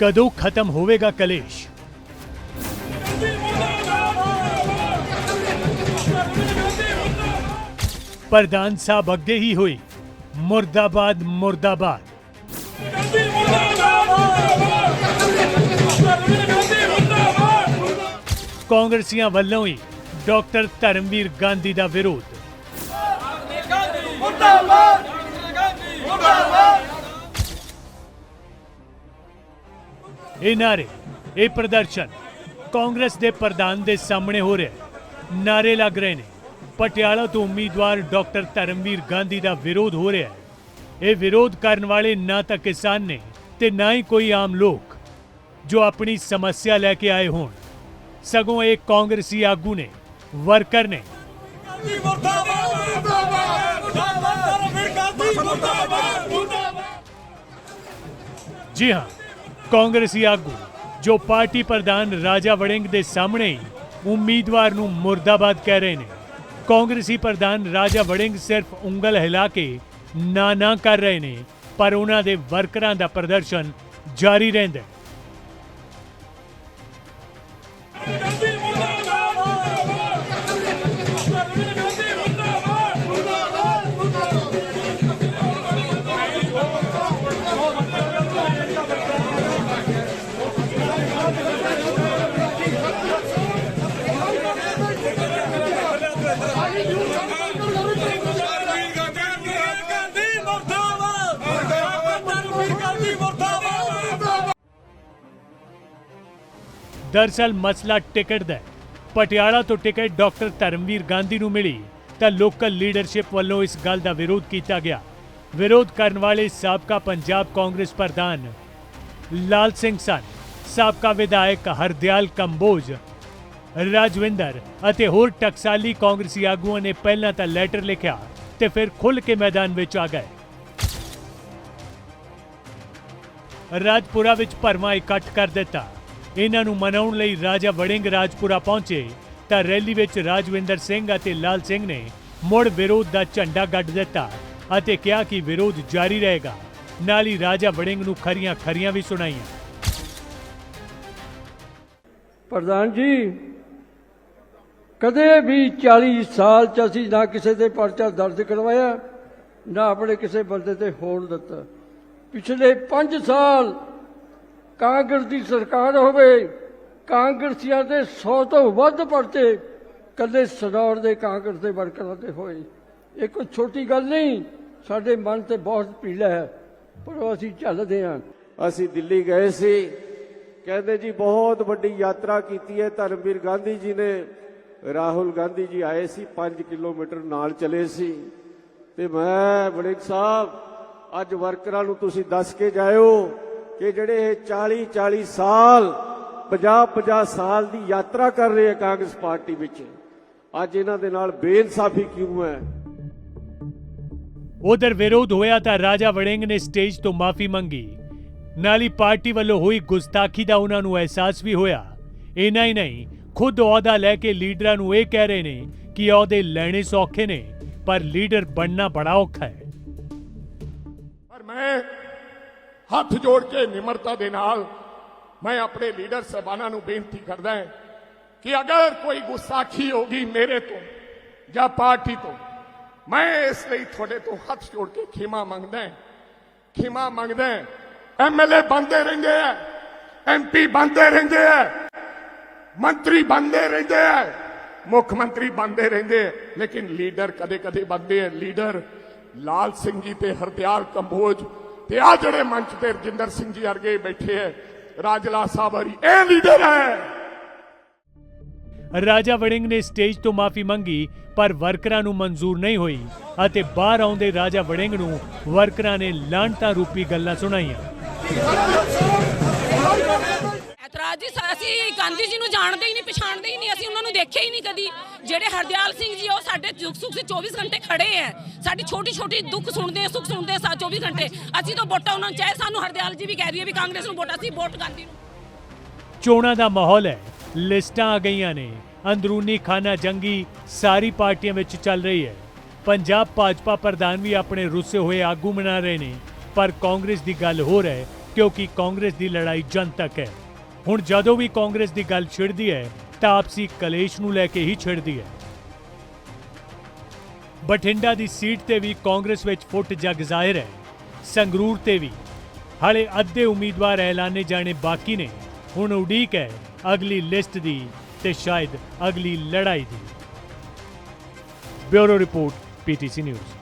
ਕਦੋਂ ਖਤਮ ਹੋਵੇਗਾ ਕਲੇਸ਼ ਪ੍ਰਧਾਨ ਸਾਹਿਬ ਅੱਗੇ ਹੀ ਹੋਈ ਮੁਰਦਾਬਾਦ ਮੁਰਦਾਬਾਦ ਕਾਂਗਰਸੀਆਂ ਵੱਲੋਂ ਹੀ ਡਾਕਟਰ ਧਰਮਵੀਰ ਗਾਂਧੀ ਦਾ ਵਿਰੋਧ ਇਹ ਨਾਰੇ ਇਹ ਪ੍ਰਦਰਸ਼ਨ ਕਾਂਗਰਸ ਦੇ ਪ੍ਰਧਾਨ ਦੇ ਸਾਹਮਣੇ ਹੋ ਰਿਹਾ। ਨਾਰੇ ਲੱਗ ਰਹੇ ਨੇ। ਪਟਿਆਲਾ ਤੋਂ ਉਮੀਦਵਾਰ ਡਾਕਟਰ ਧਰਮਵੀਰ ਗਾਂਧੀ ਦਾ ਵਿਰੋਧ ਹੋ ਰਿਹਾ ਹੈ। ਇਹ ਵਿਰੋਧ ਕਰਨ ਵਾਲੇ ਨਾ ਤਾਂ ਕਿਸਾਨ ਨੇ ਤੇ ਨਾ ਹੀ ਕੋਈ ਆਮ ਲੋਕ ਜੋ ਆਪਣੀ ਸਮੱਸਿਆ ਲੈ ਕੇ ਆਏ ਹੋਣ। ਸਗੋਂ ਇਹ ਕਾਂਗਰਸੀ ਆਗੂ ਨੇ ਵਰਕਰ ਨੇ। ਜੀ ਹਾਂ। ਕਾਂਗਰਸੀ ਆਗੂ, ਜੋ ਪਾਰਟੀ ਪ੍ਰਧਾਨ ਰਾਜਾ ਵੜਿੰਗ ਦੇ ਸਾਹਮਣੇ ਹੀ ਉਮੀਦਵਾਰ ਨੂੰ ਮੁਰਦਾਬਾਦ ਕਹਿ ਰਹੇ ਨੇ। ਕਾਂਗਰਸੀ ਪ੍ਰਧਾਨ ਰਾਜਾ ਵੜਿੰਗ ਸਿਰਫ ਉਂਗਲ ਹਿਲਾ ਕੇ ਨਾ ਨਾ ਕਰ ਰਹੇ ਨੇ, ਪਰ ਉਹਨਾਂ ਦੇ ਵਰਕਰਾਂ ਦਾ ਪ੍ਰਦਰਸ਼ਨ ਜਾਰੀ ਰਹਿੰਦਾ ਹੈ। ਦਰਸਲ ਮਸਲਾ ਟਿਕਟ ਦਾ ਪਟਿਆਲਾ ਤੋਂ ਟਿਕਟ ਡਾਕਟਰ ਧਰਮਵੀਰ ਗਾਂਧੀ ਨੂੰ ਮਿਲੀ, ਤਾਂ ਲੋਕਲ ਲੀਡਰਸ਼ਿਪ ਵੱਲੋਂ ਇਸ ਗੱਲ ਦਾ ਵਿਰੋਧ ਕੀਤਾ ਗਿਆ। ਵਿਰੋਧ ਕਰਨ ਵਾਲੇ ਸਾਬਕਾ ਪੰਜਾਬ ਕਾਂਗਰਸ ਪ੍ਰਧਾਨ ਲਾਲ ਸਿੰਘ ਸਨ, ਸਾਬਕਾ ਵਿਧਾਇਕ ਹਰਦਿਆਲ ਕੰਬੋਜ, ਰਾਜਵਿੰਦਰ ਅਤੇ ਹੋਰ ਟਕਸਾਲੀ ਕਾਂਗਰਸੀ ਆਗੂਆਂ ਨੇ ਪਹਿਲਾਂ ਤਾਂ ਲੈਟਰ ਲਿਖਿਆ ਤੇ ਫਿਰ ਖੁੱਲ੍ਹ ਕੇ ਮੈਦਾਨ ਵਿੱਚ ਆ ਗਏ। ਰਾਜਪੁਰਾ ਵਿੱਚ ਭਰਵਾਂ ਇਕੱਠ ਕਰ ਦਿੱਤਾ। ਇਹਨਾਂ ਨੂੰ ਮਨਾਉਣ ਲਈ ਰਾਜਾ ਵੜਿੰਗ ਰਾਜਪੁਰਾ ਪਹੁੰਚੇ, ਤਾਂ ਰੈਲੀ ਵਿੱਚ ਰਾਜਵਿੰਦਰ ਸਿੰਘ ਅਤੇ ਲਾਲ ਸਿੰਘ ਨੇ ਮੁੜ ਵਿਰੋਧ ਦਾ ਝੰਡਾ ਗੱਡ ਦਿੱਤਾ ਅਤੇ ਕਿਹਾ ਕਿ ਵਿਰੋਧ ਜਾਰੀ ਰਹੇਗਾ। ਨਾਲ ਹੀ ਰਾਜਾ ਵੜਿੰਗ ਨੂੰ ਖਰੀਆਂ ਖਰੀਆਂ ਵੀ ਸੁਣਾਈਆਂ। ਪ੍ਰਧਾਨ ਜੀ, ਕਦੇ ਵੀ 40 ਸਾਲ ਚ ਅਸੀਂ ਨਾ ਕਿਸੇ ਦੇ ਪਰਚਾ ਦਰਜ ਕਰਵਾਇਆ, ਨਾ ਆਪਣੇ ਕਿਸੇ ਬੰਦੇ ਤੇ ਹੋਣ ਦਿੱਤਾ। ਪਿਛਲੇ 5 ਸਾਲ ਕਾਂਗਰਸ ਦੀ ਸਰਕਾਰ ਹੋਵੇ, ਕਾਂਗਰਸੀਆਂ ਦੇ 100 ਤੋਂ ਵੱਧ ਪਰਚੇ ਕੱਲੇ ਸਨੌਰ ਦੇ ਕਾਂਗਰਸ ਦੇ ਵਰਕਰਾਂ ਤੇ ਹੋਏ। ਇਹ ਕੋਈ ਛੋਟੀ ਗੱਲ ਨਹੀਂ, ਸਾਡੇ ਮਨ ਤੇ ਬਹੁਤ ਪੀੜਾ ਹੈ, ਪਰ ਅਸੀਂ ਚੱਲਦੇ ਹਾਂ। ਅਸੀਂ ਦਿੱਲੀ ਗਏ ਸੀ, ਕਹਿੰਦੇ ਜੀ ਬਹੁਤ ਵੱਡੀ ਯਾਤਰਾ ਕੀਤੀ ਹੈ, ਧਰਮਵੀਰ ਗਾਂਧੀ ਜੀ ਨੇ। ਰਾਹੁਲ ਗਾਂਧੀ ਜੀ ਆਏ ਸੀ 5 ਕਿਲੋਮੀਟਰ ਨਾਲ ਚਲੇ ਸੀ। ਤੇ ਮੈਂ ਵੜਿੰਗ ਸਾਹਿਬ, ਅੱਜ ਵਰਕਰਾਂ ਨੂੰ ਤੁਸੀਂ ਦੱਸ ਕੇ ਜਾਇਓ ਕਿ ਜਿਹੜੇ ਇਹ 40 40 ਸਾਲ 50 50 ਸਾਲ ਦੀ ਯਾਤਰਾ ਕਰ ਰਹੇ ਆ ਕਾਂਗਰਸ ਪਾਰਟੀ ਵਿੱਚ ਅੱਜ ਇਹਨਾਂ ਦੇ ਨਾਲ ਬੇਇਨਸਾਫੀ ਕਿਉਂ ਹੈ? ਉਧਰ ਵਿਰੋਧ ਹੋਇਆ ਤਾਂ ਰਾਜਾ ਵੜਿੰਗ ਨੇ ਸਟੇਜ ਤੋਂ ਮਾਫੀ ਮੰਗੀ। ਨਾਲ ਹੀ ਪਾਰਟੀ ਵੱਲੋਂ ਹੋਈ ਗੁਸਤਾਖੀ ਦਾ ਉਹਨਾਂ ਨੂੰ ਅਹਿਸਾਸ ਵੀ ਹੋਇਆ। ਇਨਾ ਹੀ ਨਹੀਂ ਖੁਦ ਅਹੁਦਾ ਲੈ ਕੇ ਲੀਡਰਾਂ ਨੂੰ ਇਹ ਕਹਿ ਰਹੇ ਨੇ ਕਿ ਅਹੁਦੇ ਲੈਣੇ ਸੌਖੇ ਨੇ ਪਰ ਲੀਡਰ ਬਣਨਾ ਬੜਾ ਔਖਾ ਹੈ। ਪਰ ਮੈਂ ਹੱਥ ਜੋੜ ਕੇ ਨਿਮਰਤਾ ਦੇ ਨਾਲ ਮੈਂ ਆਪਣੇ ਲੀਡਰ ਸਹਿਬਾਨਾਂ ਨੂੰ ਬੇਨਤੀ ਕਰਦਾ ਹਾਂ ਕਿ ਅਗਰ ਕੋਈ ਗੁਸਤਾਖੀ ਹੋਗੀ ਮੇਰੇ ਤੋਂ ਜਾਂ ਪਾਰਟੀ ਤੋਂ, ਮੈਂ ਇਸ ਲਈ ਤੁਹਾਡੇ ਤੋਂ ਹੱਥ ਜੋੜ ਕੇ ਖਿਮਾ ਮੰਗਦਾ ਹਾਂ। ਖਿਮਾ ਮੰਗਦਾ ਹਾਂ। ਐਮਐਲਏ ਬੰਦੇ ਰਹਿੰਦੇ ਆ ਐਮਪੀ ਬੰਦੇ ਰਹਿੰਦੇ ਆ, ਮੰਤਰੀ ਬੰਦੇ ਰਹਿੰਦੇ ਆ, ਮੁੱਖ ਮੰਤਰੀ ਬੰਦੇ ਰਹਿੰਦੇ ਆ, ਲੇਕਿਨ ਲੀਡਰ ਕਦੇ ਕਦੇ ਬੰਦੇ ਆ। ਲੀਡਰ ਲਾਲ ਸਿੰਘ ਜੀ ਤੇ ਹਰਦਿਆਲ ਕੰਬੋਜ ਤੇ ਆ ਜਿਹੜੇ ਮੰਚ ਤੇ ਰਜਿੰਦਰ ਸਿੰਘ ਜੀ ਵਰਗੇ ਬੈਠੇ ਆ ਰਾਜਲਾ ਸਾਹਿਬ ਹਰੀ, ਇਹ ਲੀਡਰ ਹੈ ਰਾਜਾ ਵੜਿੰਗ ਨੇ ਸਟੇਜ ਤੋਂ ਮਾਫੀ ਮੰਗੀ, ਪਰ ਵਰਕਰਾਂ ਨੂੰ ਮਨਜ਼ੂਰ ਨਹੀਂ ਹੋਈ ਅਤੇ ਬਾਹਰ ਆਉਂਦੇ ਰਾਜਾ ਵੜਿੰਗ ਨੂੰ ਵਰਕਰਾਂ ਨੇ ਲਾਂਟਾਂ ਰੂਪੀ ਗੱਲਾਂ ਸੁਣਾਈਆਂ। ਐਤਰਾਜ਼ ਜੀ ਸਾ- ਅਸੀਂ ਗਾਂਧੀ ਜੀ ਨੂੰ ਜਾਣਦੇ ਹੀ ਨਹੀਂ ਪਛਾਣਦੇ ਹੀ ਨਹੀਂ ਅਸੀਂ ਉਹਨਾਂ ਨੂੰ ਦੇਖਿਆ ਹੀ ਨਹੀਂ ਕਦੀ। ਜਿਹੜੇ ਹਰਦਿਆਲ ਸਿੰਘ ਜੀ ਉਹ ਸਾਡੇ ਦੁੱਖ ਸੁੱਖ ਸੇ 24 ਘੰਟੇ ਖੜੇ ਐ। ਸਾਡੀ ਛੋਟੀ ਛੋਟੀ ਦੁੱਖ ਸੁਣਦੇ ਆ, ਸੁੱਖ ਸੁਣਦੇ ਆ ਸਾ 24 ਘੰਟੇ। ਅਸੀਂ ਤਾਂ ਵੋਟਾਂ ਉਹਨਾਂ ਨੂੰ ਚਾਹੇ ਸਾਨੂੰ ਹਰਦਿਆਲ ਜੀ ਵੀ ਕਹਿ ਰਹੀ ਹੈ ਵੀ ਕਾਂਗਰਸ ਨੂੰ ਵੋਟ ਅਸੀਂ ਵੋਟ ਗਾਂਧੀ ਨੂੰ। ਚੋਣਾਂ ਦਾ ਮਾਹੌਲ ਹੈ ਲਿਸਟਾਂ ਆ ਗਈਆਂ ਨੇ। ਅੰਦਰੂਨੀ ਖਾਨਾ ਜੰਗੀ ਸਾਰੀ ਪਾਰਟੀਆਂ ਵਿੱਚ ਚੱਲ ਰਹੀ ਹੈ ਪੰਜਾਬ ਭਾਜਪਾ ਪ੍ਰਧਾਨ ਵੀ ਆਪਣੇ ਰੁੱਸੇ ਹੋਏ ਆਗੂ ਮਨਾ ਰਹੇ ਨੇ। ਪਰ ਕਾਂਗਰਸ ਦੀ ਗੱਲ ਹੋਰ ਹੈ ਕਿਉਂਕਿ ਕਾਂਗਰਸ ਦੀ ਲੜਾਈ ਜਨਤਕ ਹੈ ਹੁਣ ਜਦੋਂ ਵੀ ਕਾਂਗਰਸ ਦੀ ਗੱਲ ਛਿੜਦੀ ਹੈ, ਤਾਂ ਆਪਸੀ ਕਲੇਸ਼ ਨੂੰ ਲੈ ਕੇ ਹੀ ਛਿੜਦੀ ਹੈ। ਬਠਿੰਡਾ ਦੀ ਸੀਟ ਤੇ ਵੀ ਕਾਂਗਰਸ ਵਿੱਚ ਫੁੱਟ ਜਗ ਜ਼ਾਹਿਰ ਹੈ। ਸੰਗਰੂਰ ਤੇ ਵੀ। ਹਾਲੇ ਅੱਧੇ ਉਮੀਦਵਾਰ ਐਲਾਨੇ ਜਾਣੇ ਬਾਕੀ ਨੇ। ਹੁਣ ਉਡੀਕ ਹੈ ਅਗਲੀ ਲਿਸਟ ਦੀ ਤੇ ਸ਼ਾਇਦ ਅਗਲੀ ਲੜਾਈ ਦੀ। Bureau report PTC news.